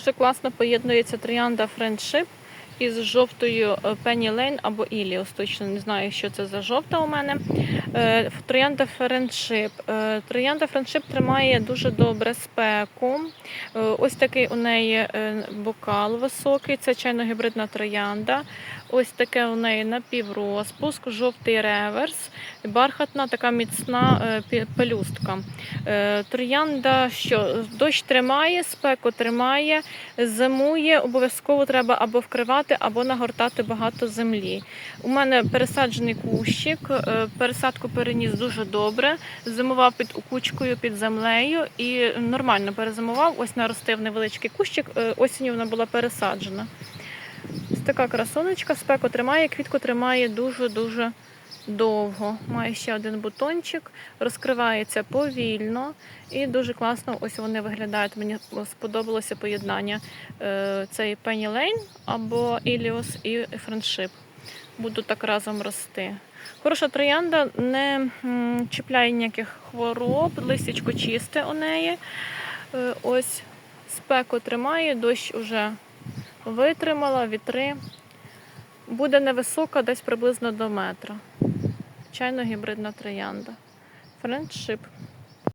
Дуже класно поєднується троянда френдшип із жовтою Пенні Лейн або Іліос. Точно не знаю, що це за жовта у мене. Е, Троянда Friendship. Е, Троянда френдшип тримає дуже добре спеку. Е, Ось такий у неї е, бокал високий, це чайно-гібридна троянда. Ось таке у неї напіврозпуск, жовтий реверс, бархатна така міцна е, пелюстка. Троянда, що дощ тримає, спеку тримає, зимує, обов'язково треба або вкривати, або нагортати багато землі. У мене пересаджений кущик, пересадку переніс дуже добре, зимував під кучкою під землею і нормально перезимував. Ось наростив невеличкий кущик, е, осінню вона була пересаджена. Ось така красунечка, спеку тримає, квітку тримає дуже-дуже довго. Має ще один бутончик, розкривається повільно і дуже класно. Ось вони виглядають. Мені сподобалося поєднання е, цей Lane або Іліос і Friendship. Будуть так разом рости. Хороша троянда не чіпляє ніяких хвороб, листячко чисте у неї. Е, Ось спеку тримає, дощ уже витримала, вітри. Буде невисока, десь приблизно до метра. Чайно гібридна троянда. Френдшип.